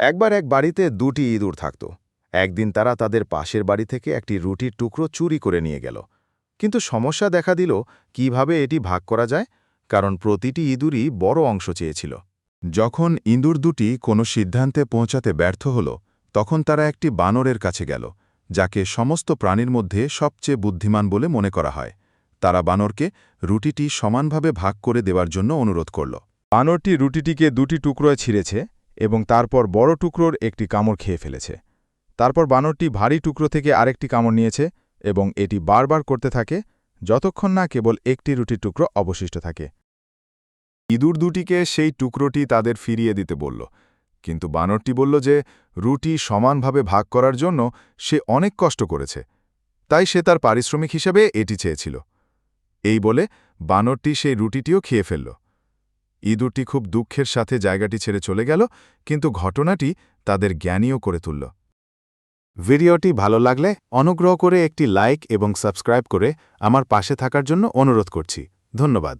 একবার এক বাড়িতে দুটি ইঁদুর থাকত। একদিন তারা তাদের পাশের বাড়ি থেকে একটি রুটির টুকরো চুরি করে নিয়ে গেল। কিন্তু সমস্যা দেখা দিল কীভাবে এটি ভাগ করা যায়, কারণ প্রতিটি ইঁদুরই বড় অংশ চেয়েছিল। যখন ইঁদুর দুটি কোনো সিদ্ধান্তে পৌঁছাতে ব্যর্থ হল, তখন তারা একটি বানরের কাছে গেল, যাকে সমস্ত প্রাণীর মধ্যে সবচেয়ে বুদ্ধিমান বলে মনে করা হয়। তারা বানরকে রুটিটি সমানভাবে ভাগ করে দেওয়ার জন্য অনুরোধ করল। বানরটি রুটিটিকে দুটি টুকরোয় ছিঁড়েছে এবং তারপর বড় টুকরোর একটি কামড় খেয়ে ফেলেছে। তারপর বানরটি ভারী টুকরো থেকে আরেকটি কামড় নিয়েছে এবং এটি বারবার করতে থাকে, যতক্ষণ না কেবল একটি রুটির টুকরো অবশিষ্ট থাকে। ইঁদুর দুটিকে সেই টুকরোটি তাদের ফিরিয়ে দিতে বলল, কিন্তু বানরটি বলল যে, রুটি সমানভাবে ভাগ করার জন্য সে অনেক কষ্ট করেছে, তাই সে তার পারিশ্রমিক হিসেবে এটি চেয়েছিল। এই বলে বানরটি সেই রুটিটিও খেয়ে ফেলল। ইঁদুরটি খুব দুঃখের সাথে জায়গাটি ছেড়ে চলে গেল, কিন্তু ঘটনাটি তাদের জ্ঞানীও করে তুলল। ভিডিওটি ভালো লাগলে অনুগ্রহ করে একটি লাইক এবং সাবস্ক্রাইব করে আমার পাশে থাকার জন্য অনুরোধ করছি। ধন্যবাদ।